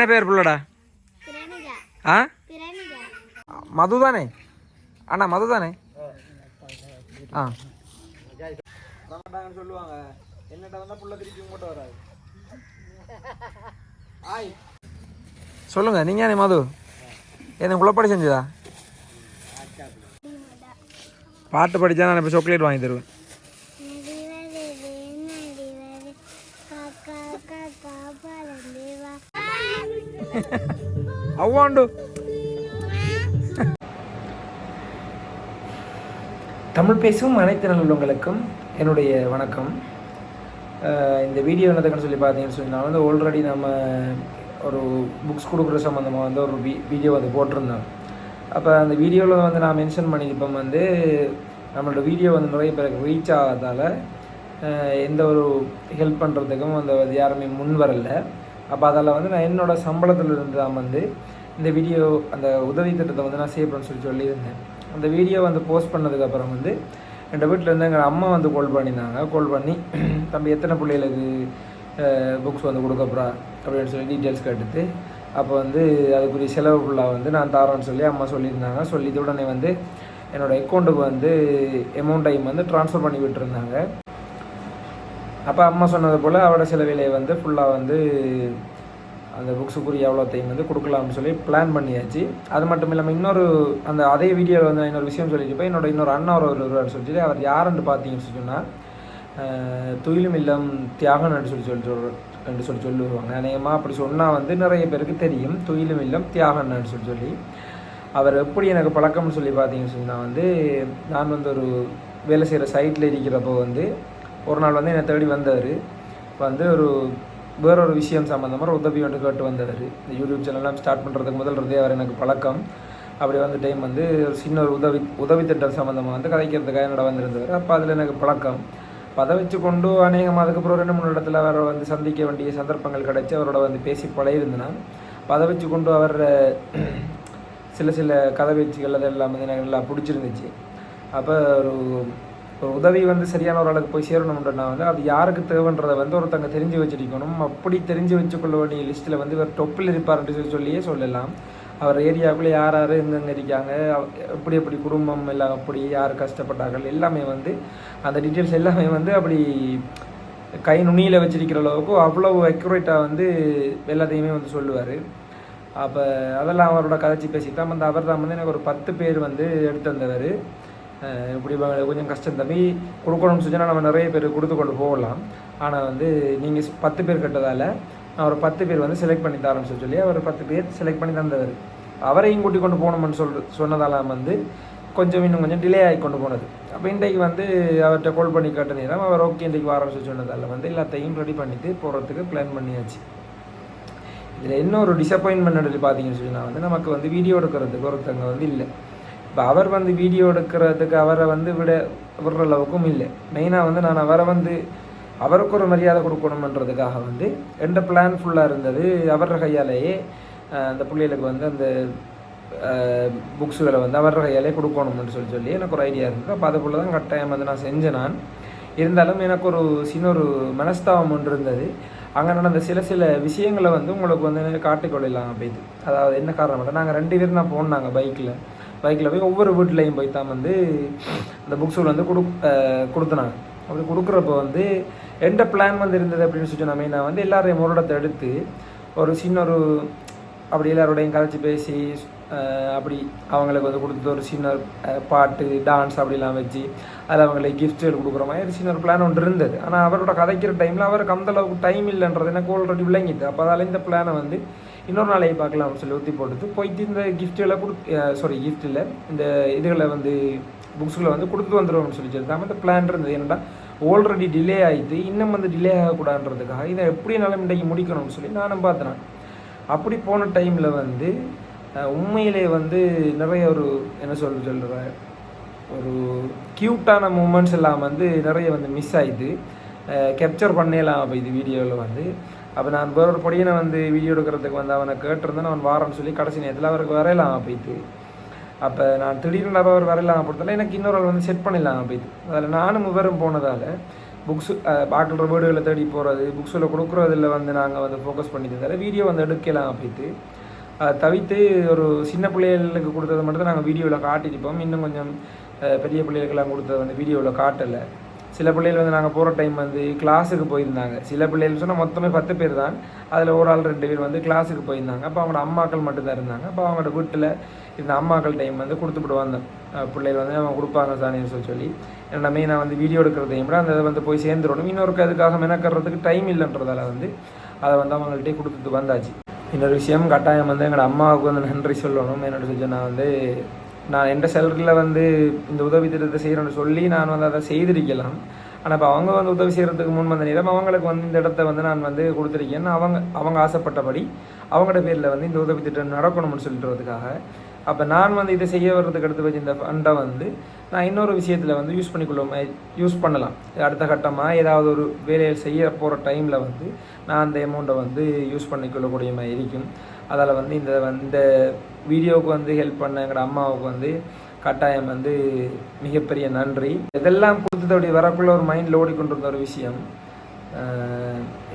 என்ன பேர் பிள்ளடா? ஆ? பிரமிதா மது தானே? அண்ணா மது தானே? ஆ. சொல்லுவாங்க. என்னட்ட வந்தா புள்ள திருப்பி உங்கள்கிட்ட வராது. ஆய். சொல்லுங்க நீங்க யானே மது? என்ன குழப்படி செஞ்சதா? பாட்டு படிச்சா நான் இப்போ சாக்லேட் வாங்கி தருவேன். அவ்வாண்டு. தமிழ் பேசும் அனைத்து நல்லுள்ளங்களுக்கும் என்னுடைய வணக்கம். இந்த வீடியோ என்னதுக்குன்னு சொல்லி பார்த்தீங்கன்னு சொன்னால் வந்து ஆல்ரெடி நம்ம ஒரு புக்ஸ் கொடுக்குற சம்மந்தமாக வந்து ஒரு வீ வீடியோ வந்து போட்டிருந்தோம். அப்போ அந்த வீடியோவில் வந்து நான் மென்ஷன் பண்ணியிருப்போம் வந்து நம்மளோட வீடியோ வந்து நிறைய பேருக்கு ரீச் ஆகாதால் எந்த ஒரு ஹெல்ப் பண்ணுறதுக்கும் அந்த யாருமே முன் வரலை. அப்போ அதில் வந்து நான் என்னோட சம்பளத்தில் இருந்து தான் வந்து இந்த வீடியோ அந்த உதவி திட்டத்தை வந்து நான் சேவ் பண்ண சொல்லி சொல்லியிருந்தேன். அந்த வீடியோ வந்து போஸ்ட் பண்ணதுக்கப்புறம் வந்து எங்கள் வீட்டில் இருந்து எங்கள் அம்மா வந்து கால் பண்ணியிருந்தாங்க கால் பண்ணி தம்பி எத்தனை பிள்ளைகளுக்கு புக்ஸ் வந்து கொடுக்க போகிறா அப்படின்னு சொல்லி டீட்டெயில்ஸ் கேட்டுட்டு அப்போ வந்து அதுக்குரிய செலவு ஃபுல்லாக வந்து நான் தரோன்னு சொல்லி அம்மா சொல்லியிருந்தாங்க. சொல்லிட்டு உடனே வந்து என்னோடய அக்கௌண்ட்டுக்கு வந்து அமௌண்ட் டைம் வந்து ட்ரான்ஸ்ஃபர் பண்ணி விட்டுருந்தாங்க. அப்போ அம்மா சொன்னது போல் அவரோட செலவிலையை வந்து ஃபுல்லாக வந்து அந்த புக்ஸுக்குரிய எவ்வளோத்தையும் வந்து கொடுக்கலாம்னு சொல்லி பிளான் பண்ணியாச்சு. அது மட்டும் இல்லாமல் இன்னொரு அந்த அதே வீடியோவில் வந்து இன்னொரு விஷயம் சொல்லிட்டு போய் என்னோட இன்னொரு அண்ணா ஒரு ஒருவர் சொல்லிட்டு அவர் யாருன்னு பார்த்தீங்கன்னு சொன்னால் துயிலும் இல்லம் தியாகம் சொல்லி சொல்லி சொல்லிட்டு என்று சொல்லி சொல்லுவாங்க. அநேகமாக அப்படி சொன்னால் வந்து நிறைய பேருக்கு தெரியும். துயிலும் இல்லம் தியாகன்னு சொல்லி சொல்லி. அவர் எப்படி எனக்கு பழக்கம்னு சொல்லி பார்த்தீங்கன்னு சொன்னால் வந்து நான் வந்து ஒரு வேலை செய்கிற சைட்டில் இருக்கிறப்போ வந்து ஒரு நாள் வந்து என்னை தேடி வந்தவர் வந்து ஒரு வேறொரு விஷயம் சம்மந்தமாக ஒரு உதவி ஒன்று கேட்டு வந்தவர் இந்த யூடியூப் சேனல்லாம் ஸ்டார்ட் பண்ணுறதுக்கு முதல் இருந்தே அவர் எனக்கு பழக்கம். அப்படி வந்த டைம் வந்து ஒரு சின்ன ஒரு உதவி உதவி திட்டம் சம்மந்தமாக வந்து கதைக்கிறதுக்காக என்னோட வந்திருந்தவர் அப்போ அதில் எனக்கு பழக்கம். அப்ப அதை வச்சு கொண்டு அநேகமாக அதுக்கப்புறம் ரெண்டு மூணு இடத்துல அவரை வந்து சந்திக்க வேண்டிய சந்தர்ப்பங்கள் கிடைச்சி அவரோட வந்து பேசி பழையிருந்தேன்னா அப்போ அதை வச்சு கொண்டு அவர் சில சில கதை பேச்சுகள் அதெல்லாம் வந்து எனக்கு நல்லா பிடிச்சிருந்துச்சு. அப்போ ஒரு ஒரு உதவி வந்து சரியான ஒரு ஆளுக்கு போய் சேரணும்ன்றனா வந்து அது யாருக்கு தேவைன்றதை வந்து ஒருத்தங்க தெரிஞ்சு வச்சிருக்கணும் அப்படி தெரிஞ்சு வச்சுக்கொள்ள வேண்டிய லிஸ்ட்டில் வந்து இவர் டொப்பில் இருப்பார்னு சொல்லி சொல்லியே சொல்லலாம். அவர் ஏரியாவுக்குள்ளே யார் யார் எங்கெங்கே இருக்காங்க எப்படி எப்படி குடும்பம் எல்லாம் அப்படி யார் கஷ்டப்பட்டார்கள் எல்லாமே வந்து அந்த டீட்டெயில்ஸ் எல்லாமே வந்து அப்படி கை நுனியில் வச்சிருக்கிற அளவுக்கு அவ்வளோ அக்யூரேட்டாக வந்து எல்லாத்தையுமே வந்து சொல்லுவார். அப்போ அதெல்லாம் அவரோட கதைச்சி பேசித்தான் வந்து அவர் தான் வந்து எனக்கு ஒரு பத்து பேர் வந்து எடுத்து வந்தவர் இப்படி கொஞ்சம் கஷ்டம் தம்பி. கொடுக்கணும்னு சொன்னால் நம்ம நிறைய பேர் கொடுத்து கொண்டு போகலாம். ஆனால் வந்து நீங்கள் பத்து பேர் கட்டதால் அவர் பத்து பேர் வந்து செலக்ட் பண்ணி தரேன்னு சொல்லி அவர் பத்து பேர் செலக்ட் பண்ணி தந்தவர். அவரையும் கூட்டி கொண்டு போகணும்னு சொல் சொன்னதாலாம் வந்து கொஞ்சம் இன்னும் கொஞ்சம் டிலே ஆகி கொண்டு போனது. அப்போ இன்றைக்கு வந்து அவர்கிட்ட கால் பண்ணி கேட்ட நேரம் அவர் ஓகே இன்றைக்கு வாரம் சொல்லி சொன்னதால வந்து எல்லாத்தையும் ரெடி பண்ணிட்டு போகிறதுக்கு பிளான் பண்ணியாச்சு. இதில் இன்னொரு ஒரு டிசப்பாயின்மெண்ட் சொல்லி பார்த்தீங்கன்னு சொன்னால் வந்து நமக்கு வந்து வீடியோ எடுக்கிறதுக்கு ஒருத்தங்க வந்து இல்லை. இப்போ அவர் வந்து வீடியோ எடுக்கிறதுக்கு அவரை வந்து விட விடுற அளவுக்கும் இல்லை. மெயினாக வந்து நான் அவரை வந்து அவருக்கு ஒரு மரியாதை கொடுக்கணுமன்றதுக்காக வந்து எந்த பிளான் ஃபுல்லாக இருந்தது அவர கையாலேயே அந்த பிள்ளைகளுக்கு வந்து அந்த புக்ஸுகளை வந்து அவர கையாலே கொடுக்கணும்னு சொல்லி சொல்லி எனக்கு ஒரு ஐடியா இருந்தது. அப்போ அதுக்குள்ளே தான் கட்டாயம் வந்து நான் செஞ்சேன் நான். இருந்தாலும் எனக்கு ஒரு சின்ன ஒரு மனஸ்தாபம் ஒன்று இருந்தது. அங்கே நடந்த சில சில விஷயங்களை வந்து உங்களுக்கு வந்து காட்டிக்கொள்ளலாம் அப்படி அதாவது என்ன காரணம் நாங்கள் ரெண்டு பேரும் நான் போனாங்க பைக்கில் பைக்கில் போய் ஒவ்வொரு வீட்லேயும் போய் தான் வந்து அந்த புக்ஸுகள் வந்து கொடு கொடுத்தனாங்க. அப்படி கொடுக்குறப்ப வந்து எந்த பிளான் வந்து இருந்தது அப்படின்னு சொல்லி நம்ம நான் வந்து எல்லாரையும் முரடத்தை எடுத்து ஒரு சின்ன ஒரு அப்படி எல்லாரோடையும் கதைச்சி பேசி அப்படி அவங்களுக்கு வந்து கொடுத்து ஒரு சின்ன பாட்டு டான்ஸ் அப்படிலாம் வச்சு அதில் அவங்களுக்கு கிஃப்ட்கள் கொடுக்குற மாதிரி சின்ன ஒரு பிளான் ஒன்று இருந்தது. ஆனால் அவரோட கதைக்கிற டைமில் அவருக்கு அந்தளவுக்கு டைம் இல்லைன்றது எனக்கு ஆல்ரெடி விளங்கிது அப்போ அதால் இந்த பிளானை வந்து இன்னொரு நாளைக்கு அப்படின்னு சொல்லி ஊற்றி போட்டுட்டு போயிட்டு இந்த கிஃப்ட்டுகளை கொடுத்து சாரி கிஃப்ட்டில் இந்த இதுகளை வந்து புக்ஸுகளை வந்து கொடுத்து வந்துடுவோம்னு சொல்லி சொல்லிட்டு இந்த பிளான் இருந்தது. என்னடா ஆல்ரெடி டிலே ஆகிட்டு இன்னும் வந்து டிலே ஆகக்கூடாதுன்றதுக்காக இதை எப்படினாலும் இன்றைக்கு முடிக்கணும்னு சொல்லி நானும் பார்த்தேன் அப்படி போன டைமில் வந்து உண்மையிலே வந்து நிறைய ஒரு என்ன சொல்ல சொல்கிற ஒரு க்யூட்டான மூமெண்ட்ஸ் எல்லாம் வந்து நிறைய வந்து மிஸ் ஆயிடுது கேப்சர் பண்ணலாம் அப்போ இது வீடியோவில் வந்து. அப்போ நான் வேற ஒரு பொடியனை வந்து வீடியோ எடுக்கிறதுக்கு வந்து அவனை கேட்டிருந்தேன். அவன் வாரன்னு சொல்லி கடைசி நேரத்தில் அவருக்கு வரையலாம் போயிட்டு அப்போ நான் திடீர்னு அப்போ அவர் வரையலாம் பொறுத்தல எனக்கு இன்னொரு வந்து செட் பண்ணிடலாம் போயிட்டு அதில் நானும் விவரம் போனதால் புக்ஸு பார்க்குற வீடுகளை தேடி போகிறது புக்ஸில் கொடுக்குறதில் வந்து நாங்கள் வந்து ஃபோக்கஸ் பண்ணிட்டு தவிர வீடியோ வந்து எடுக்கலாம் அப்படின்ட்டு அதை தவிர்த்து ஒரு சின்ன பிள்ளைகளுக்கு கொடுத்தது மட்டும் தான் நாங்கள் வீடியோவில் காட்டியிருப்போம். இன்னும் கொஞ்சம் பெரிய பிள்ளைகளுக்கெல்லாம் கொடுத்தது வந்து வீடியோவில் காட்டலை. சில பிள்ளைகள் வந்து நாங்கள் போகிற டைம் வந்து கிளாஸுக்கு போயிருந்தாங்க. சில பிள்ளைகள் சொன்னால் மொத்தமே பத்து பேர் தான். அதில் ஒரு ஆள் ரெண்டு பேர் வந்து கிளாஸுக்கு போயிருந்தாங்க. அப்போ அவங்களோட அம்மாக்கள் மட்டும்தான் இருந்தாங்க. அப்போ அவங்களோட வீட்டில் இந்த அம்மாக்கள் டைம் வந்து கொடுத்துட்டு வந்தோம் பிள்ளைகள் வந்து அவங்க கொடுப்பாங்க சாணின்னு சொல்லி சொல்லி. என்னென்ன மெயினாக வந்து வீடியோ எடுக்கிறதையும் விட அந்த இதை வந்து போய் சேர்ந்துடணும். இன்னொருக்கு அதுக்காக மெனக்கறதுக்கு டைம் இல்லைன்றதால வந்து அதை வந்து அவங்கள்ட்டே கொடுத்துட்டு வந்தாச்சு. இன்னொரு விஷயம் கட்டாயம் வந்து எங்களோட அம்மாவுக்கு வந்து நன்றி சொல்லணும். என்னோட சொல்லி நான் வந்து நான் எந்த செலரில் வந்து இந்த உதவி திட்டத்தை செய்கிறேன்னு சொல்லி நான் வந்து அதை செய்திருக்கலாம். ஆனால் இப்போ அவங்க வந்து உதவி செய்கிறதுக்கு முன் வந்த நேரம் அவங்களுக்கு வந்து இந்த இடத்த வந்து நான் வந்து கொடுத்துருக்கேன். அவங்க அவங்க ஆசைப்பட்டபடி அவங்களோட பேரில் வந்து இந்த உதவி திட்டம் நடக்கணும்னு சொல்லிட்டுறதுக்காக அப்போ நான் வந்து இதை செய்ய வர்றதுக்கு எடுத்து வச்சு இந்த ஃபண்டை வந்து நான் இன்னொரு விஷயத்தில் வந்து யூஸ் பண்ணிக்கொள்ளும் யூஸ் பண்ணலாம். அடுத்த கட்டமாக ஏதாவது ஒரு வேலையை செய்ய போகிற டைமில் வந்து நான் அந்த அமௌண்ட்டை வந்து யூஸ் பண்ணிக்கொள்ளக்கூடிய மாதிரி இருக்கும். அதில் வந்து இந்த இந்த வீடியோவுக்கு வந்து ஹெல்ப் பண்ண எங்களோட அம்மாவுக்கு வந்து கட்டாயம் வந்து மிகப்பெரிய நன்றி. இதெல்லாம் கொடுத்ததோடைய வரக்குள்ள ஒரு மைண்டில் ஓடிக்கொண்டிருந்த ஒரு விஷயம்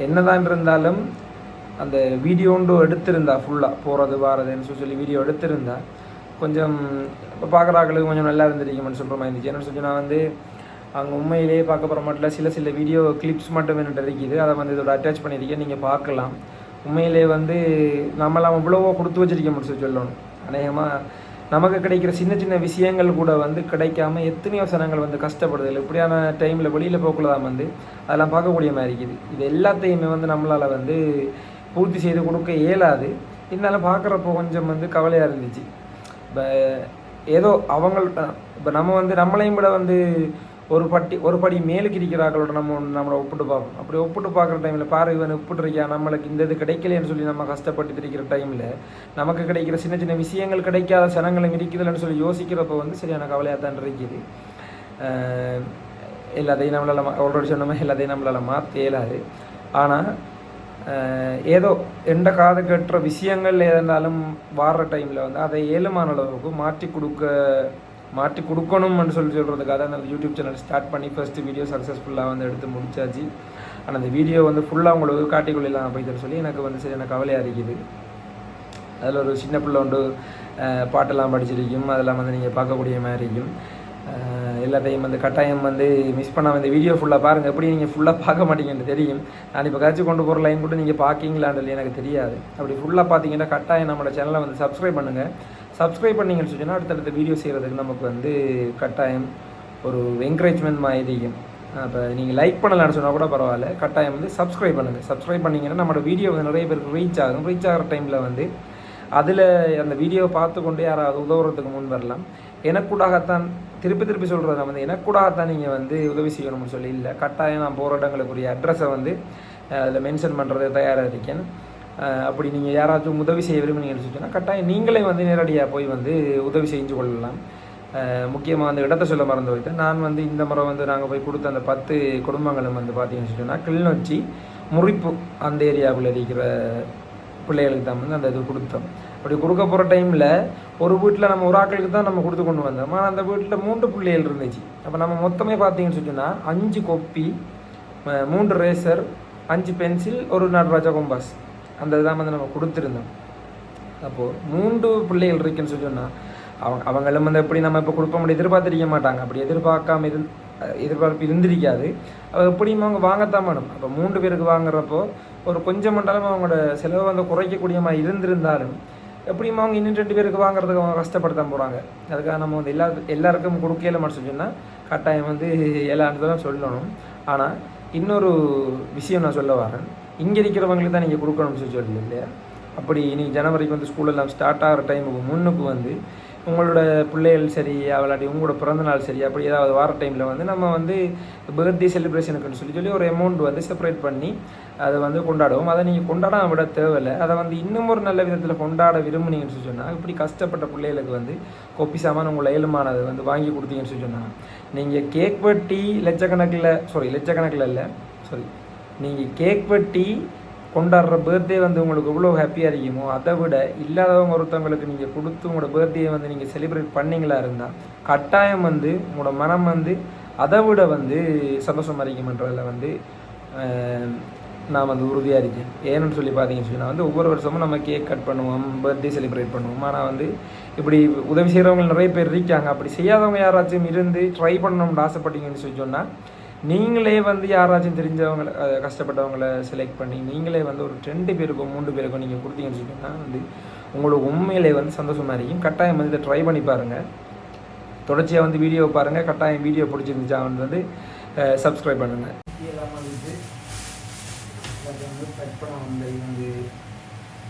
என்னதான் இருந்தாலும் அந்த வீடியோண்டு எடுத்திருந்தா ஃபுல்லாக போகிறது வாரதுன்னு சொல்லி சொல்லி வீடியோ எடுத்திருந்தா கொஞ்சம் இப்போ பார்க்குறாக்களுக்கு கொஞ்சம் நல்லா இருந்திருக்குமென்னு சொல்கிற மாதிரி இருந்துச்சு. என்னன்னு சொல்லி நான் வந்து அங்கே உண்மையிலேயே பார்க்க போகிற மட்டும் சில சில வீடியோ கிளிப்ஸ் மட்டும் என்னட்டு இருக்குது. அதை வந்து இதோட அட்டாச் பண்ணியிருக்கேன். நீங்கள் பார்க்கலாம். உண்மையிலே வந்து நம்மளாம் இவ்வளவோ கொடுத்து வச்சிருக்க முடிச்சு சொல்லணும். அநேகமாக நமக்கு கிடைக்கிற சின்ன சின்ன விஷயங்கள் கூட வந்து கிடைக்காம எத்தனையோ சனங்கள் வந்து கஷ்டப்படுது. இல்லை இப்படியான டைமில் வெளியில் போக்குள்ள தான் வந்து அதெல்லாம் பார்க்கக்கூடிய மாதிரி இருக்குது. இது எல்லாத்தையுமே வந்து நம்மளால் வந்து பூர்த்தி செய்து கொடுக்க இயலாது. இருந்தாலும் பார்க்குறப்போ கொஞ்சம் வந்து கவலையாக இருந்துச்சு. இப்போ ஏதோ அவங்க இப்போ நம்ம வந்து நம்மளையும் விட வந்து ஒரு பட்டி ஒரு படி மேலுக்கு இருக்கிறார்களோட நம்ம நம்மளை ஒப்பிட்டு பார்ப்போம். அப்படி ஒப்பிட்டு பார்க்குற டைமில் பாரு இவன் ஒப்பிட்டு இருக்கியா? நம்மளுக்கு இந்த இது கிடைக்கலன்னு சொல்லி நம்ம கஷ்டப்பட்டு இருக்கிற டைமில் நமக்கு கிடைக்கிற சின்ன சின்ன விஷயங்கள் கிடைக்காத சனங்களும் இருக்குதுன்னு சொல்லி யோசிக்கிறப்ப வந்து சரியான கவலையாக தான் இருக்குது. எல்லாத்தையும் நம்மளால் ஆல்ரெடி சொன்ன மாதிரி எல்லாத்தையும் நம்மளால் மாற்ற இயலாது. ஆனால் ஏதோ எந்த காது கட்டுற விஷயங்கள் இருந்தாலும் வாடுற டைமில் வந்து அதை ஏழுமான அளவுக்கு மாற்றி கொடுக்க மாற்றி கொடுக்கணும்னு சொல்லி சொல்கிறதுக்காக தான் அந்த யூடியூப் சேனல் ஸ்டார்ட் பண்ணி ஃபஸ்ட்டு வீடியோ சக்ஸஸ்ஃபுல்லாக வந்து எடுத்து முடிச்சாச்சு. ஆனால் அந்த வீடியோ வந்து ஃபுல்லாக உங்களுக்கு காட்டிக்கொள்ளலாம் போய்த்தர சொல்லி எனக்கு வந்து சரியான கவலையாக இருக்குது. அதில் ஒரு சின்ன பிள்ளை உண்டு பாட்டெல்லாம் படிச்சிருக்கும். அதெல்லாம் வந்து நீங்கள் பார்க்கக்கூடிய மாதிரி இருக்கும். எல்லாத்தையும் வந்து கட்டாயம் வந்து மிஸ் பண்ணாமல் இந்த வீடியோ ஃபுல்லாக பாருங்கள் எப்படி நீங்கள் ஃபுல்லாக பார்க்க மாட்டீங்கன்னு தெரியும். நான் இப்போ கழிச்சு கொண்டு போகிற லைன் கூட நீங்கள் பார்க்கிங்களான்னு எனக்கு தெரியாது. அப்படி ஃபுல்லாக பார்த்தீங்கன்னா கட்டாயம் நம்மளோட சேனலை வந்து சப்ஸ்கிரைப் பண்ணுங்கள் சப்ஸ்கிரைப் பண்ணீங்கன்னு சொன்னால் அடுத்தடுத்த வீடியோ செய்கிறதுக்கு நமக்கு வந்து கட்டாயம் ஒரு என்கரேஜ்மெண்ட் மாதிரி அப்போ நீங்கள் லைக் பண்ணலான்னு சொன்னால் கூட பரவாயில்ல. கட்டாயம் வந்து சப்ஸ்கிரைப் பண்ணுங்கள் சப்ஸ்கிரைப் பண்ணிங்கன்னா நம்மளோட வீடியோ வந்து நிறைய பேருக்கு ரீச் ஆகும். ரீச் ஆகிற டைமில் வந்து அதில் அந்த வீடியோவை பார்த்து கொண்டு யாராவது உதவுறதுக்கு முன் வரலாம். எனக்கூடாகத்தான் திருப்பி திருப்பி சொல்கிறத வந்து எனக்கூடாகத்தான் நீங்கள் வந்து உதவி செய்யணும்னு சொல்லி இல்லை. கட்டாயம் நான் போகிற இடங்களுக்குரிய அட்ரஸை வந்து அதில் மென்ஷன் பண்ணுறது தயாராக இருக்கேன். அப்படி நீங்கள் யாராச்சும் உதவி செய்ய விரும்புனீங்கன்னு சொன்னால் கட்டாயம் நீங்களே வந்து நேரடியாக போய் வந்து உதவி செஞ்சு கொள்ளலாம். முக்கியமாக அந்த இடத்த சொல்ல மறந்து வைத்தேன் நான் வந்து இந்த முறை வந்து நாங்கள் போய் கொடுத்த அந்த பத்து குடும்பங்களும் வந்து பார்த்தீங்கன்னு சொன்னால் கிளிநொச்சி முறிப்பு அந்த ஏரியாவில் இருக்கிற பிள்ளைகளுக்கு தான் வந்து அந்த இது கொடுத்தோம். அப்படி கொடுக்க போகிற டைமில் ஒரு வீட்டில் நம்ம ஒரு ஆட்களுக்கு தான் நம்ம கொடுத்து கொண்டு வந்தோம். ஆனால் அந்த வீட்டில் மூன்று பிள்ளைகள் இருந்துச்சு. அப்போ நம்ம மொத்தமே பார்த்தீங்கன்னு சொன்னால் அஞ்சு கொப்பி மூன்று ரேசர் அஞ்சு பென்சில் ஒரு நடராஜா கொம்பாஸ் அந்த இதான் வந்து நம்ம கொடுத்துருந்தோம். அப்போது மூன்று பிள்ளைகள் இருக்குன்னு சொல்லி சொன்னால் அவங்க அவங்களும் வந்து எப்படி நம்ம இப்போ கொடுப்போம் எதிர்பார்த்திருக்க மாட்டாங்க. அப்படி எதிர்பார்க்காம இரு எதிர்பார்ப்பு இருந்திருக்காது. அவள் எப்படியும் அவங்க வாங்கத்தான் வேணும். அப்போ மூன்று பேருக்கு வாங்குறப்போ ஒரு கொஞ்சம் மண்டாலும் அவங்களோட செலவை வந்து குறைக்கக்கூடிய மாதிரி இருந்திருந்தாலும் எப்படியும் அவங்க இன்னும் ரெண்டு பேருக்கு வாங்குறதுக்கு அவங்க கஷ்டப்படுத்தான் போகிறாங்க அதுக்காக நம்ம வந்து எல்லா எல்லாருக்கும் கொடுக்கல மட்டும் சொன்னால் கட்டாயம் வந்து எல்லா தான் சொல்லணும். ஆனால் இன்னொரு விஷயம் நான் சொல்ல வரேன். இங்கே இருக்கிறவங்களுக்கு தான் நீங்கள் கொடுக்கணும்னு சொல்லி சொல்லி இல்லையா? அப்படி இனி ஜனவரிக்கு வந்து ஸ்கூல் எல்லாம் ஸ்டார்ட் ஆகிற டைமுக்கு முன்னுக்கு வந்து உங்களோட பிள்ளைகள் சரி அவளாட்டி உங்களோட பிறந்தநாள் சரி அப்படி ஏதாவது வார டைமில் வந்து நம்ம வந்து பர்த்டே செலிப்ரேஷனுக்குன்னு சொல்லி சொல்லி ஒரு அமௌண்ட் வந்து செப்பரேட் பண்ணி அதை வந்து கொண்டாடுவோம். அதை நீங்கள் கொண்டாட விட தேவையில்லை. அதை வந்து இன்னும் ஒரு நல்ல விதத்தில் கொண்டாட விரும்புனீங்கன்னு சொல்லி சொன்னால் இப்படி கஷ்டப்பட்ட பிள்ளைகளுக்கு வந்து கொப்பி சாமான் உங்களை ஏழுமானது வந்து வாங்கி கொடுத்தீங்கன்னு சொல்லி சொன்னால் நீங்கள் கேக் வெட்டி லட்சக்கணக்கில் சாரி லட்சக்கணக்கில் இல்லை சாரி நீங்கள் கேக் வெட்டி கொண்டாடுற பர்த்டே வந்து உங்களுக்கு எவ்வளோ ஹாப்பியாக இருக்குமோ அதை விட இல்லாதவங்க ஒருத்தவங்களுக்கு நீங்கள் கொடுத்து உங்களோட பர்த்டே வந்து நீங்கள் செலிப்ரேட் பண்ணீங்களா இருந்தால் கட்டாயம் வந்து உங்களோட மனம் வந்து அதை விட வந்து சந்தோஷமாக இருக்குமன்றதில் வந்து நான் வந்து உறுதியாக இருக்கேன். ஏன்னு சொல்லி பார்த்தீங்கன்னு சொன்னால் வந்து ஒவ்வொரு வருஷமும் நம்ம கேக் கட் பண்ணுவோம் பர்த்டே செலிப்ரேட் பண்ணுவோம். ஆனால் வந்து இப்படி உதவி செய்கிறவங்க நிறைய பேர் இருக்காங்க. அப்படி செய்யாதவங்க யாராச்சும் இருந்து ட்ரை பண்ணணும்னு ஆசைப்பட்டீங்கன்னு சொல்லி சொன்னால் நீங்களே வந்து யாராச்சும் தெரிஞ்சவங்களை கஷ்டப்பட்டவங்களை கஷ்டப்பட்டவங்கள செலக்ட் பண்ணி நீங்களே வந்து ஒரு ரெண்டு பேருக்கும் மூன்று பேருக்கும் நீங்கள் கொடுத்தீங்கன்னு சொன்னீங்கன்னா வந்து உங்களுக்கு உண்மையிலே வந்து சந்தோஷமாக இருக்கும் கட்டாயம் வந்து இதை ட்ரை பண்ணி பாருங்கள் தொடர்ச்சியாக வந்து வீடியோ பாருங்கள் கட்டாயம் வீடியோ பிடிச்சிருந்துச்சா வந்து சப்ஸ்கிரைப் பண்ணுங்கள் வந்து கட் பண்ண வந்து வந்து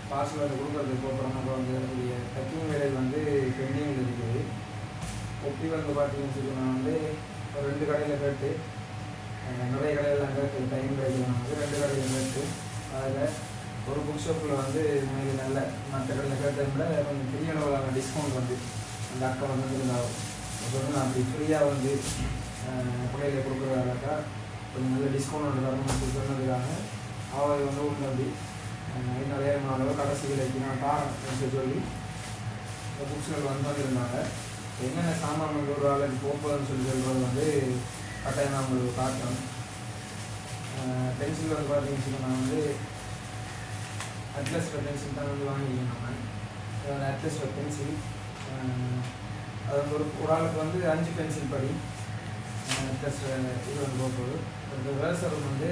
பாஸ்வேர்டு கொடுக்குறதுக்கு அப்புறம் அப்புறம் வந்து என்னுடைய பேக்கிங் வேலை வந்து பெண்டிங்கில் இருக்குது. ஒப்பி வந்து பார்த்தீங்கன்னு சொல்லி நான் வந்து ஒரு ரெண்டு கடையில் கேட்டு அஹ், நிறைய கடையில் கேட்டு டைம் வந்து ரெண்டு கடையில் கேட்டு அதில் ஒரு புக் ஷாப்பில் வந்து உங்களுக்கு நல்ல மற்ற கடையில் கேட்டதை விட கொஞ்சம் பெரிய அளவிலான டிஸ்கவுண்ட் வந்து அந்த அக்கா வந்து இருந்தாலும் அப்போ நான் அப்படி ஃப்ரீயாக வந்து அஹ், பிள்ளைகளை கொடுக்குறதாக்கா கொஞ்சம் நல்ல டிஸ்கவுண்ட் ஒன்று தரணும்னு சொன்னதுக்காக அவள் வந்து உண்டு அப்படி நிறைய அளவு கடைசி விலைக்கு நான் தாரேன் சொல்லி புக்ஸ்கள் வந்து இருந்தாங்க என்னென்ன சாமான் வந்து ஒரு ஆளுக்கு போக்குவரத்து சொல்லி சொல்கிறது வந்து கட்டாயம் நான் உங்களுக்கு காட்டுறேன் பென்சில் வந்து பார்த்தீங்கன்னு நான் வந்து அட்லஸ் பென்சில் தான் வந்து வாங்கியிருக்கேன் நான். அட்லஸ் பென்சில் அது வந்து ஒரு ஒரு ஆளுக்கு வந்து அஞ்சு பென்சில் படி. ப்ளஸ் இது வந்து போகுது அந்த வேர்சர் வந்து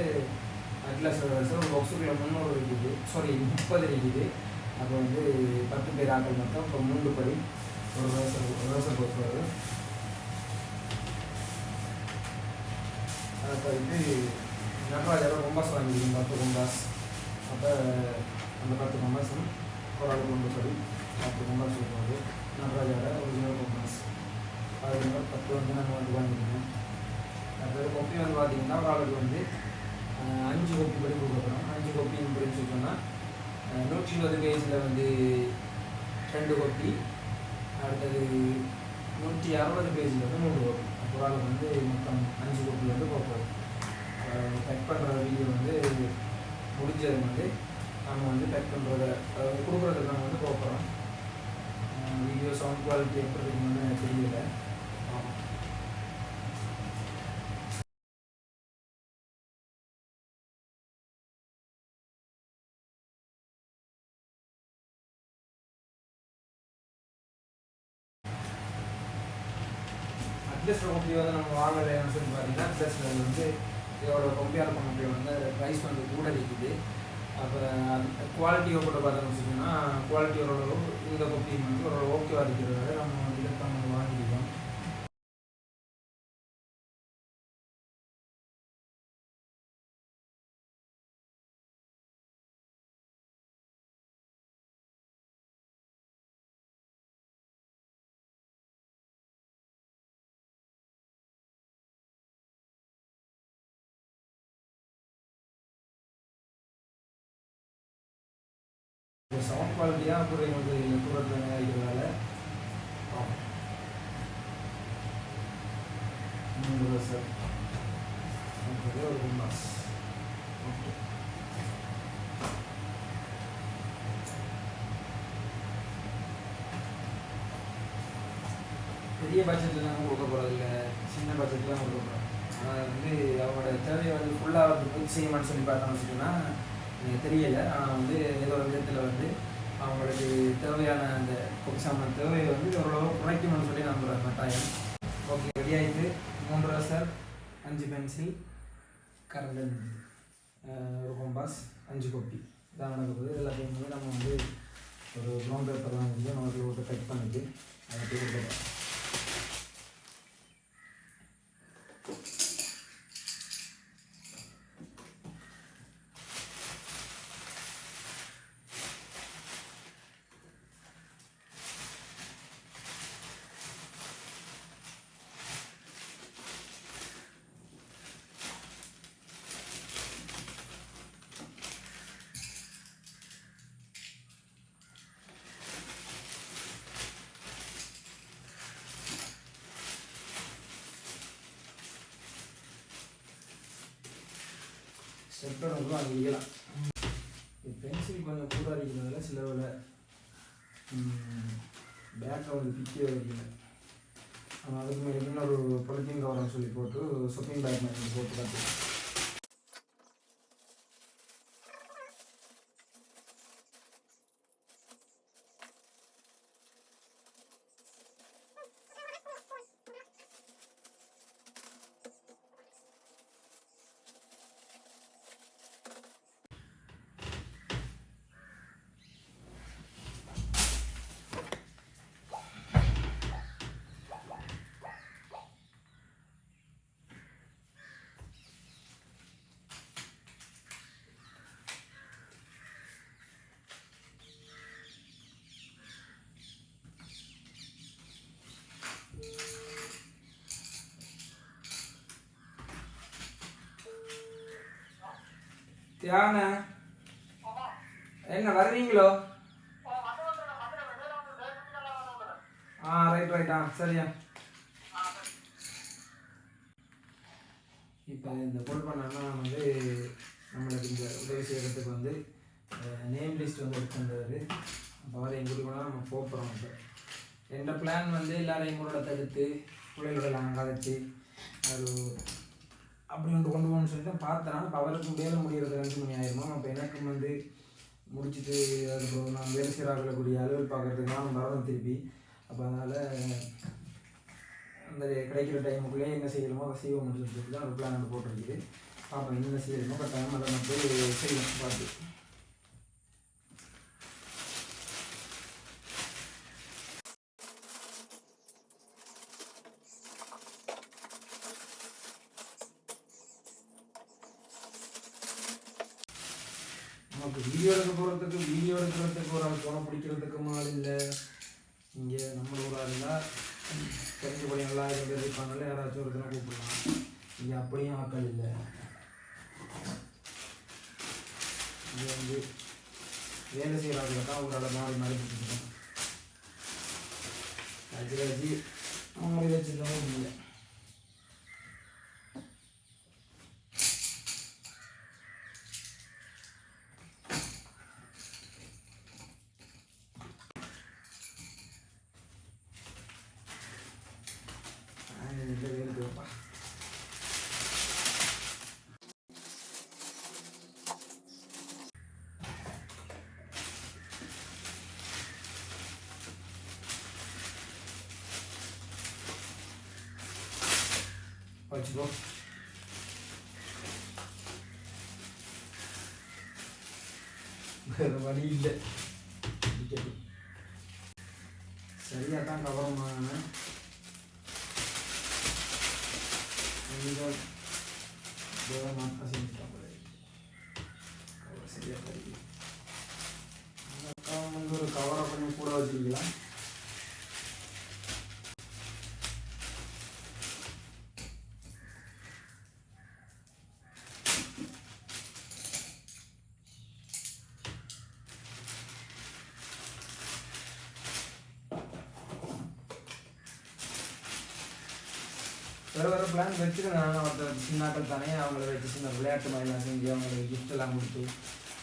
அட்லஸ் வேர்சர் ஒரு முந்நூறு இருக்குது. சாரி முப்பது இருக்குது. அப்போ வந்து பத்து பேர் ஆட்கள் மொத்தம் இப்போ மூன்று படி ஒரு வேசர் வேசர் போக்குவது அப்போ இது நடராஜாரோட கொம்பாஸ் வாங்கியிருக்கேன் பத்து கொம்பாஸ் அப்போ அந்த பத்து கொம்பாஸும் ஒரு கொண்டு பத்து கொம்பாஸ் போகுது நடராஜாரோட ஒரிஜினல் கொம்பாஸ் அது மாதிரி பத்து வந்து நாங்கள் வந்து வாங்கியிருக்கோம் அடுத்தது கொப்பி வந்து பார்த்தீங்கன்னா ஒரு ஆளுக்கு வந்து அஞ்சு கொப்பி படி கொடுக்குறோம் அஞ்சு கொப்பி அப்படின்னு சொல்லி சொன்னால் நூற்றி இருபது பேஜில் வந்து ரெண்டு கொப்பி அடுத்தது நூற்றி அறுபது பேஜில் வந்து மூணு கொப்பி அப்புறம் வந்து மொத்தம் அஞ்சு கொப்பி வந்து போக்குறோம் கட் பண்ணுற வீடியோ வந்து முடிஞ்சது வந்து நம்ம வந்து கட் பண்ணுறத அதாவது கொடுக்குறதுக்கு நம்ம வந்து போகிறோம் வீடியோ சவுண்ட் குவாலிட்டி எப்படி இருக்குன்னு எனக்கு தெரியல. ஆமாம் அட்லஸ் வந்து நம்ம வாங்கலைன்னு சொல்லி பார்த்தீங்கன்னா அட்ஜஸ்ட் வந்து இதோட கம்பேர் பண்ண வந்து ப்ரைஸ் வந்து கூட இருக்குது அப்போ குவாலிட்டியை கூட பார்த்தோம்னு வச்சுக்கோங்கன்னா குவாலிட்டியோட இந்த கொப்பியும் வந்து ஒரு ஓகேவாக இருக்கிறத நம்ம வந்து சவுண்ட் குவாலிட்டியாக கூட வந்து தூரத்தில் இருக்கிறதால மூணு வருஷம் ஒரு மாஸ். ஓகே. பெரிய பட்ஜெட்லாம் கொடுக்க போகிறதில்ல சின்ன தான் கொடுக்க போகிறோம் ஆனால் வந்து அவங்களோட தேவையை வந்து ஃபுல்லாக வந்து செய்யமான்னு செய்யணும்னு சொல்லி பார்த்தோம்னு வச்சுக்கோன்னா தெரியல. ஆனால் வந்து ஏதோ ஒரு விதத்தில் வந்து அவங்களுக்கு தேவையான அந்த பொக்கிசாமான தேவையை வந்து ஓரளவு குறைக்கணும்னு சொல்லி நம்புகிறேன் கட்டாயம். ஓகே ரெடியாயிட்டு மூன்று ரசர் அஞ்சு பென்சில் கரண்டன் ஒரு கொம்பாஸ் அஞ்சு கொப்பி. இதான் நடக்குது எல்லாத்தையும் வந்து நம்ம வந்து ஒரு ப்ரௌன் பேப்பர்லாம் வந்து நம்ம ஒரு கட் பண்ணிட்டு அதை செட் ஸ்டெப்லர் அது அடிக்கலாம் பென்சில் கொஞ்சம் கூட அடிக்கிறதுல சிலவில் பேக்கை வந்து வைக்கல அதுக்கு மேலே ஒரு பொலித்தீன் கவர்னு சொல்லி போட்டு சொப்பிங் பேக் மாதிரி போட்டு கட்டி தியான. என்ன வருவீங்களோ ஆ ரைட் ரைட் ஆ சரியா. இப்போ இந்த பொருள் பண்ணனா வந்து நம்மளுக்கு இந்த உதவி செய்கிறதுக்கு வந்து நேம் லிஸ்ட் வந்து எடுத்துருந்தாரு அப்போ அவர் எங்கள் கூட நம்ம போகிறோம் இப்போ. எந்த பிளான் வந்து எல்லாரும் எங்களோட தடுத்து பிள்ளைகளோட நாங்கள் அழைச்சி அது அப்படி வந்து கொண்டு போகணும்னு சொல்லிட்டு பார்த்தேன் அப்போ அவருக்கு முடியாத முடிகிறது ரெண்டு மணி ஆயிருமா? அப்போ எனக்கும் வந்து முடிச்சுட்டு அதுக்கப்புறம் நான் வேலை செய்கிறார்களக்கூடிய அலுவல் பார்க்குறதுக்கு வரணும் திருப்பி. அப்போ அதனால் அந்த கிடைக்கிற டைமுக்குள்ளே என்ன செய்யணுமோ அதை செய்வோம்னு சொல்லிட்டு தான் ஒரு பிளான் போட்டிருக்கு போட்டிருக்குது. பார்ப்போம் என்ன செய்யணுமோ கட்டாயம் அதை நான் போய் செய்யணும் பார்த்து நமக்கு வீடியோ எடுக்க போகிறதுக்கு வீடியோ எடுக்கிறதுக்கு ஒரு ஆள் ஃபோனை பிடிக்கிறதுக்கும் ஆள் இல்லை இங்கே நம்ம ஊராக இருந்தால் தெரிஞ்ச பையன்லாம் ஆயிரம் பேர் இருப்பாங்கல்ல யாராச்சும் ஒருத்தனை கூப்பிடலாம் இங்கே அப்படியும் ஆட்கள் இல்லை இங்கே வந்து வேலை செய்கிறாங்க தான் உங்களால் மாறி மாறி கொடுத்துருக்கோம் கட்சி கட்சி மாறி வச்சுருக்கவும் இல்லை இந்த வேலை வைப்பா வச்சுக்கோ வேறு வழி இல்லை டிக்கெட்டு சரியாக தான் கவரம் வாங்கினேன் கொஞ்சம் வேகமாக கசிஞ்சிட்டோம் போல இருக்கு. கவர் சரியா தெரியல அந்த அக்கா வந்து ஒரு கவரை கொஞ்சம் கூட வச்சிருக்கலாம் வேறு வச்சுருந்தேன் ஒருத்தர் சின்ன ஒருத்தர் சின்னாக்கள் தானே அவங்கள வச்சு சின்ன விளையாட்டு மாதிரிலாம் செஞ்சு அவங்களுக்கு கிஃப்ட் எல்லாம் கொடுத்து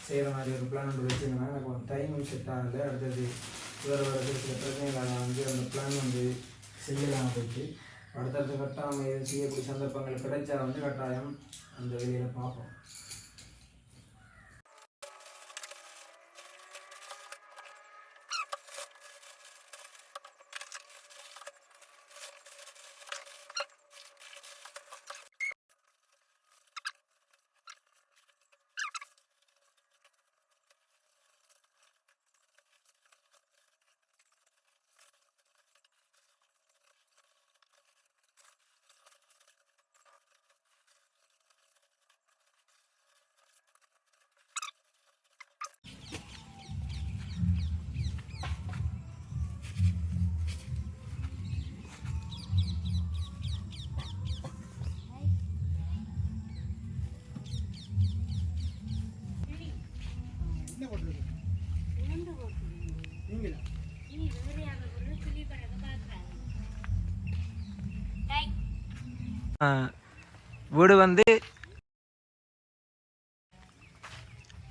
செய்கிற மாதிரி ஒரு பிளான் ஒன்று வச்சுருந்தேன் எனக்கு ஒரு டைமும் செட் ஆகலை. அடுத்தது வேறு வேறு சில பிரச்சனைகளால் வந்து அந்த பிளான் வந்து செய்யலாம் போயிட்டு அடுத்தடுத்த கட்டாயம் செய்யக்கூடிய சந்தர்ப்பங்கள் கிடைச்சா வந்து கட்டாயம் அந்த வெளியில் பார்ப்போம். வீடு வந்து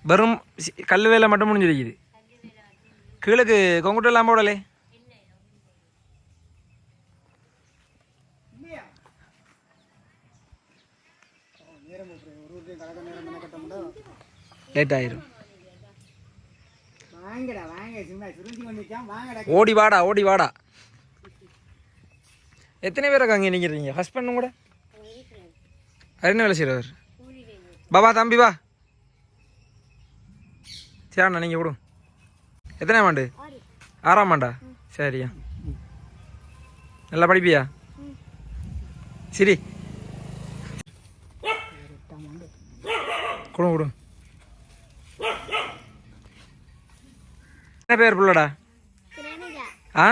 வெறும் கல் வேலை மட்டும் முடிஞ்சிருக்குது. கீழக்கு கொங்குட்டு எல்லாம் போடலே. லேட் ஆயிரும் வாங்கடா வாங்க சும்மா சுருந்தி கொண்டுச்சான் வாங்கடா. ஓடி வாடா ஓடி வாடா. எத்தனை பேர் அங்கே நிற்கிறீங்க ஹஸ்பண்டும் கூட? அவர் என்ன வேலை செய்கிறவர் பாபா தம்பி வா. சரிண்ணா நீங்கள் விடும் எத்தனை ஆண்டு? ஆறாம் ஆண்டா? சரியா. நல்லா படிப்பியா? சரி. கொடுங்க கொடுங்க. என்ன பேர் புள்ளடா? ஆ?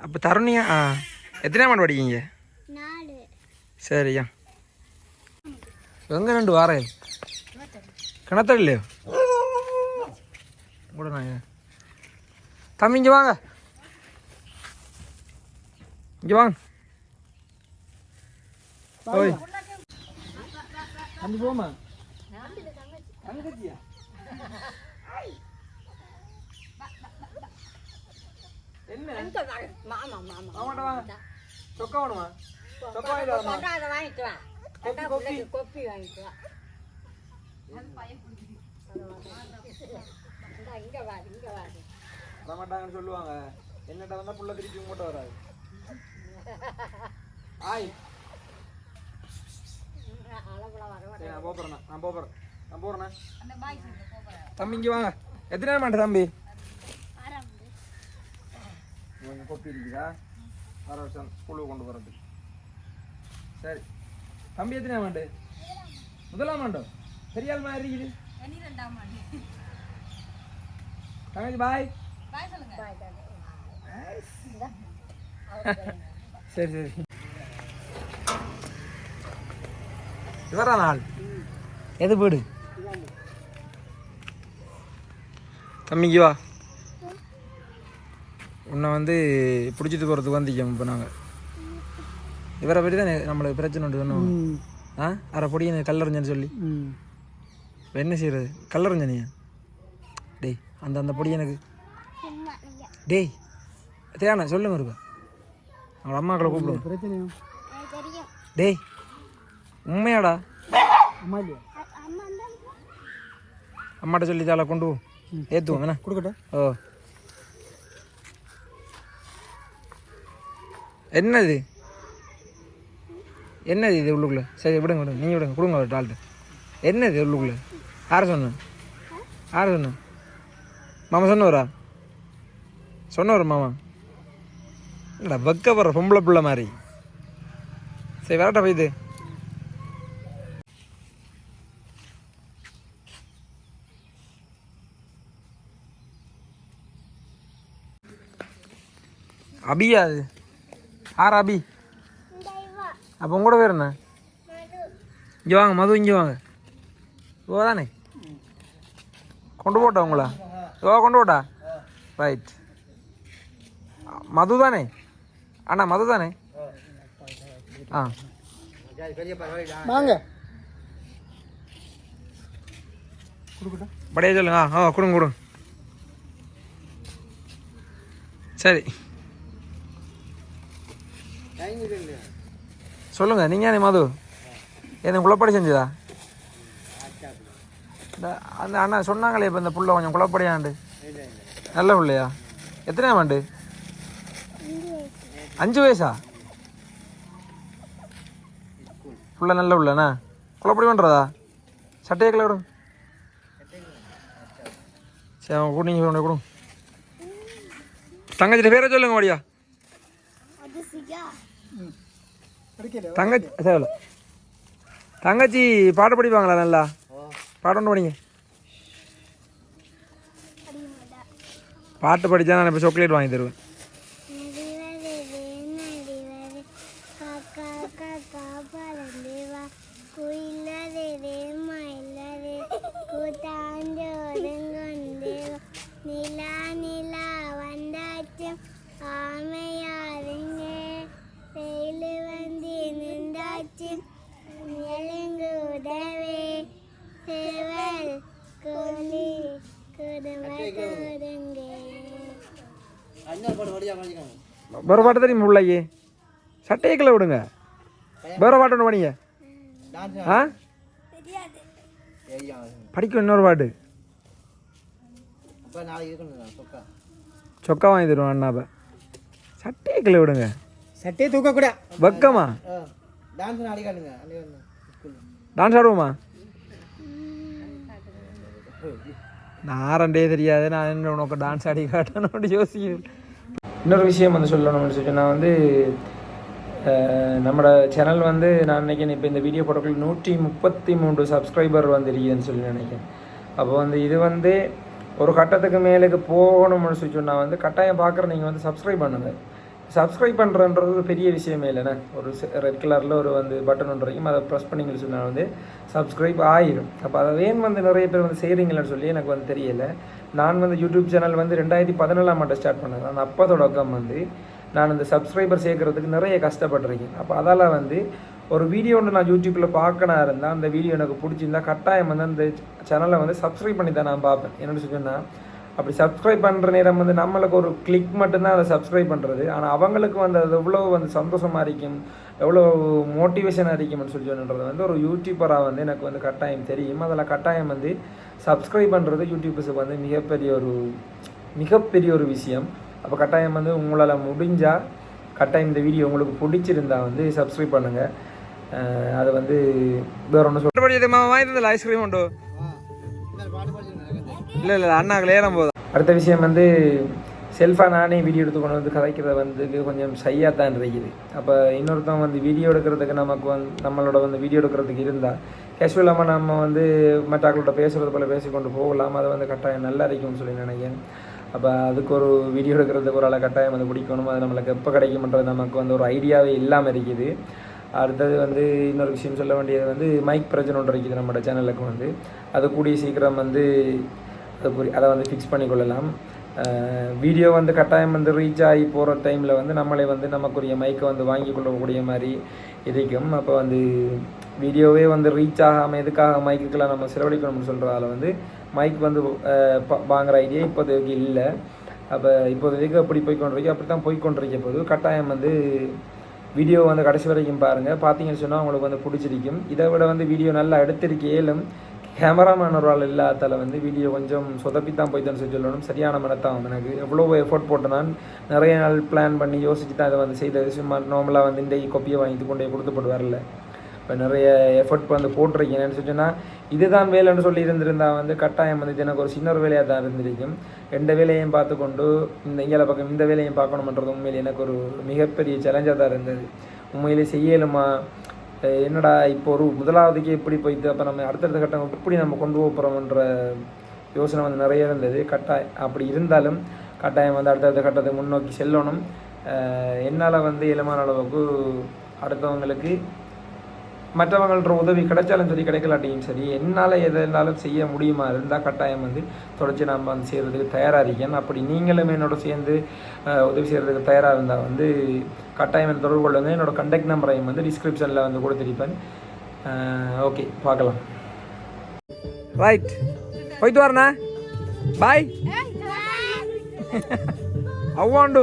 அப்போ தருணியா? ஆ. எத்தனை ஆண்டு படிக்கீங்க சரியா. எங்கே ரெண்டு வாரேன் கிணத்தடி இல்லையோ? கூட நான் தம்பி இங்கே வாங்க. இங்கே வாங்க. ஓய். தம்பி போமா தங்கச்சியா? என்ன? மாமாட்ட வாங்க. சொக்கா வேணுமா சொக்கா வாங்கிட்டு வாமா கொப்பி கொப்பி வரமாட்டாங்கன்னு சொல்லுவாங்க. என்னட்ட வந்தா புள்ள திருப்பி உங்கள்கிட்ட வராது. ஆய். நான் போறேன் நான். போறேன். நான் போறேண்ணே தம்பி இங்க வாங்க. எத்தனை நேரம் தம்பி? கொஞ்சம் கொப்பி இருக்குதா? வர வருஷம் ஸ்கூலுக்கு கொண்டு போகிறது சரி. தம்பி எத்தனை ஆண்டு? முதலாம் ஆண்டோ? பெரிய ஆள் மாதிரி இருக்குது. தங்கச்சி பாய் சரி சரி. இவரா நாள்? எது வீடு. தம்பிக்கு வா. உன்னை வந்து பிடிச்சிட்டு போகிறதுக்கு வந்திக்கோம் இப்போ நாங்கள் இவரை பற்றி தானே நம்மளுக்கு பிரச்சனை உண்டு சொன்னோம் ஆ? அரை பொடி எனக்கு கல்லறிஞ்சன்னு சொல்லி. இப்போ என்ன செய்யறது? கல்லறிஞ்சனியா டேய் அந்த அந்த பொடி எனக்கு. டேய் தேவண்ணா சொல்லுங்க இருக்கா அவங்க அம்மாக்களை கூப்பிடுவோம் டேய் உண்மையாடா? தான் அம்மாட்ட சொல்லி தாளை கொண்டு போ. ஏத்துவோம் என்ன? கொடுக்கட்டா? ஓ. என்னது? என்னது இது உள்ளுக்குள்ளே? சரி விடுங்க விடுங்க. நீங்கள் விடுங்க. கொடுங்க ஒரு டால்ட்டு என்னது உள்ளுக்குள்ளே? யார் சொன்னேன் யார் சொன்னேன் மாமா சொன்னவரா? சொன்னவர் மாமா. இல்லைடா வெக்கப்படுற பொம்பளை பிள்ளை மாதிரி. சரி வரட்டா போயிது அபியா அது. யார் அபி இவா அப்போ உங்களோட பேர் என்ன இங்கே வாங்க மது இங்கே வாங்க. ஓ தானே? கொண்டு போட்டா உங்களா? ஓ கொண்டு போட்டா? ரைட் மது தானே? அண்ணா மது தானே? ஆ. வாங்க. படையே சொல்லுங்க. ஆ கொடுங்க கொடுங்க. சரி. சொல்லுங்க நீங்க தானே மது? என்ன குழப்படி செஞ்சதா? இந்த அந்த அண்ணா சொன்னாங்களே இப்போ இந்த புள்ள கொஞ்சம் குழப்படியாண்டு. நல்ல பிள்ளையா? எத்தனை ஆண்டு அஞ்சு வயசா? புள்ள நல்ல பிள்ளைண்ணா குழப்படி பண்ணுறதா சட்டையை கிளை விடுங்க சரி அவன் கூட நீங்கள் கொண்டு கொடுங்க தங்கச்சிட்ட பேரை சொல்லுங்க மாடியா அது சிகா. படிக்கல தங்கச்சி தேவையில்ல. தங்கச்சி பாட்டு படிப்பாங்களா நல்லா? பாட்டு ஒன்று படிங்க. பாட்டு படித்தா நான் இப்போ சாக்லேட் வாங்கி தருவேன். சட்டையை கிளை விடுங்க. வேறு பாட்டு ஒன்று ஆ? படிக்கும் இன்னொரு பாட்டு. அப்போ சொக்கா சொக்கா வாங்கி தருவான் அண்ணாப்ப சட்டையை கிளை விடுங்க. சட்டையே தூக்கக்கூட வெக்கமா? டான்ஸ் நாளைக்கு ஆடுங்க டான்ஸ் ஆடுவோமா? நான் ஆரண்டே தெரியாது. நான் என்ன உனக்கு டான்ஸ் ஆடி காட்டணும்னு யோசிக்கிறேன். இன்னொரு விஷயம் வந்து சொல்லணும்னு சொல்லி நான் வந்து நம்மளோட சேனல் வந்து நான் நினைக்கிறேன் இப்போ இந்த வீடியோ போட்டக்குள்ள நூற்றி முப்பத்தி மூன்று சப்ஸ்கிரைபர் வந்துருக்குன்னு சொல்லி நினைக்கிறேன். அப்போ வந்து இது வந்து ஒரு கட்டத்துக்கு மேலுக்கு போகணும்னு சொல்லி சொன்னால் வந்து கட்டாயம் பார்க்குற நீங்கள் வந்து சப்ஸ்கிரைப் பண்ணுங்க. சப்ஸ்கிரைப் பண்ணுறன்றது ஒரு பெரிய விஷயமே இல்லைண்ணே. ஒரு ரெட் கலரில் ஒரு வந்து பட்டன் ஒன்று வரைக்கும் அதை ப்ரெஸ் பண்ணிங்கன்னு சொன்னால் வந்து சப்ஸ்கிரைப் ஆயிரும். அப்போ அதை வேன் வந்து நிறைய பேர் வந்து செய்கிறீங்களன்னு சொல்லி எனக்கு வந்து தெரியலை. நான் வந்து யூடியூப் சேனல் வந்து ரெண்டாயிரத்தி பதினேழாம் ஆண்டு ஸ்டார்ட் பண்ணேன். நான் அப்போ தொடக்கம் வந்து நான் இந்த சப்ஸ்கிரைபர் சேர்க்கறதுக்கு நிறைய கஷ்டப்பட்டிருக்கேன். அப்போ அதால் வந்து ஒரு வீடியோ ஒன்று நான் யூடியூப்பில் பார்க்கனா இருந்தால் அந்த வீடியோ எனக்கு பிடிச்சிருந்தா கட்டாயம் வந்து அந்த சேனலை வந்து சப்ஸ்கிரைப் பண்ணி தான் நான் பார்ப்பேன். என்னென்னு சொன்னால் அப்படி சப்ஸ்கிரைப் பண்ணுற நேரம் வந்து நம்மளுக்கு ஒரு கிளிக் மட்டும்தான் அதை சப்ஸ்கிரைப் பண்ணுறது ஆனால் அவங்களுக்கு வந்து அது எவ்வளோ வந்து சந்தோஷமாக இருக்கும் எவ்வளோ மோட்டிவேஷனாக இருக்கும்னு சொல்லி சொன்னது வந்து ஒரு யூடியூபராக வந்து எனக்கு வந்து கட்டாயம் தெரியும். அதில் கட்டாயம் வந்து சப்ஸ்கிரைப் பண்ணுறது யூடியூபர்ஸுக்கு வந்து மிகப்பெரிய ஒரு மிகப்பெரிய ஒரு விஷயம். அப்போ கட்டாயம் வந்து உங்களால் முடிஞ்சால் கட்டாயம் இந்த வீடியோ உங்களுக்கு பிடிச்சிருந்தா வந்து சப்ஸ்கிரைப் பண்ணுங்கள் அது வந்து வேற ஒன்று சொல்கிறபடி வாங்கி தந்தல ஐஸ்கிரீம் உண்டு. இல்லை இல்லை ஏறும் போதும் அடுத்த விஷயம் வந்து செல்ஃபாக நானே வீடியோ எடுத்து கொண்டு வந்து கதைக்கிறது வந்து கொஞ்சம் ஷையாக தான் இருக்குது அப்போ இன்னொருத்தவங்க வந்து வீடியோ எடுக்கிறதுக்கு நமக்கு வந்து நம்மளோட வந்து வீடியோ எடுக்கிறதுக்கு இருந்தால் கேஷுவலாக நம்ம வந்து மற்றாக்களோட பேசுகிறது போல் பேசிக்கொண்டு போகலாம். அது வந்து கட்டாயம் நல்லா இருக்கும்னு சொல்லி நினைக்கிறேன். அப்போ அதுக்கு ஒரு வீடியோ எடுக்கிறதுக்கு ஒரு ஆளை கட்டாயம் வந்து பிடிக்கணும். அது நம்மளுக்கு எப்போ கிடைக்கும்ன்றது நமக்கு வந்து ஒரு ஐடியாவே இல்லாமல் இருக்குது. அடுத்தது வந்து இன்னொரு விஷயம் சொல்ல வேண்டியது வந்து மைக் பிரச்சனை ஒன்று இருக்குது நம்மளோட சேனலுக்கு வந்து. அது கூடிய சீக்கிரம் வந்து அது குறி- அதை வந்து ஃபிக்ஸ் பண்ணிக்கொள்ளலாம் வீடியோ வந்து கட்டாயம் வந்து ரீச் ஆகி போகிற டைமில் வந்து நம்மளே வந்து நமக்குரிய மைக்கை வந்து வாங்கி கொள்ளக்கூடிய மாதிரி இருக்கும். அப்போ வந்து வீடியோவே வந்து ரீச் ஆகாமல் எதுக்காக மைக்குக்கெல்லாம் நம்ம செலவழிக்கணும்னு சொல்கிறதால வந்து மைக் வந்து வாங்குற ஐடியா இப்போதைக்கு இல்லை. அப்போ இப்போதைக்கு அப்படி போய்க்கொண்டிருக்கு அப்படி தான் போய்க்கொண்டிருக்க போது கட்டாயம் வந்து வீடியோ வந்து கடைசி வரைக்கும் பாருங்கள் பார்த்தீங்கன்னு சொன்னால் உங்களுக்கு வந்து பிடிச்சிருக்கும். இதை விட வந்து வீடியோ நல்லா எடுத்திருக்கேலும் கேமராமேன் ஒரு ஆள் இல்லாதால வந்து வீடியோ கொஞ்சம் சொதப்பி தான் போய்தான் சொல்லி சொல்லணும். சரியான மனத்தான் எனக்கு. எவ்வளோ எஃபோர்ட் போட்டு நான் நிறைய நாள் பிளான் பண்ணி யோசிச்சு தான் இதை வந்து செய்தது. சும்மா நார்மலாக வந்து இந்த கொப்பியை வாங்கி கொண்டு போய் கொடுத்து போட்டு வரல. இப்போ நிறைய எஃபர்ட் வந்து போட்டிருக்கேன் சொன்னால் இதுதான் வேலைன்னு சொல்லி இருந்திருந்தா வந்து கட்டாயம் வந்து இது எனக்கு ஒரு சின்ன ஒரு வேலையாக தான் இருந்திருக்கும். எந்த வேலையும் பார்த்துக்கொண்டு இந்த இங்கே பக்கம் இந்த வேலையும் பார்க்கணுமன்றது உண்மையில் எனக்கு ஒரு மிகப்பெரிய சேலஞ்சாக தான் இருந்தது. உண்மையிலே செய்யலுமா? என்னடா இப்போ ஒரு முதலாவதுக்கு எப்படி போயிட்டு அப்போ நம்ம அடுத்தடுத்த கட்டம் எப்படி நம்ம கொண்டு போக போகிறோம்ன்ற யோசனை வந்து நிறைய இருந்தது. கட்டாயம் அப்படி இருந்தாலும் கட்டாயம் வந்து அடுத்தடுத்த கட்டத்தை முன்னோக்கி செல்லணும். என்னால் வந்து இளமான அளவுக்கு அடுத்தவங்களுக்கு மற்றவங்கள்ட்ட உதவி கிடைச்சாலும் சரி கிடைக்கலாட்டியும் சரி என்னால் எதனாலும் செய்ய முடியுமா? இருந்தால் கட்டாயம் வந்து தொடர்ச்சி நம்ம வந்து செய்கிறதுக்கு தயாராக இருக்கேன். அப்படி நீங்களும் என்னோட சேர்ந்து உதவி செய்கிறதுக்கு தயாராக இருந்தால் வந்து கட்டாயம் என்னை தொடர்பு கொள்ளுங்க. என்னோட கண்டெக்ட் நம்பரையும் வந்து டிஸ்கிரிப்ஷனில் வந்து கொடுத்துருப்பேன். ஓகே பார்க்கலாம். ரைட் போயிட்டு வரண்ணா. பாய் அவ்வாண்டு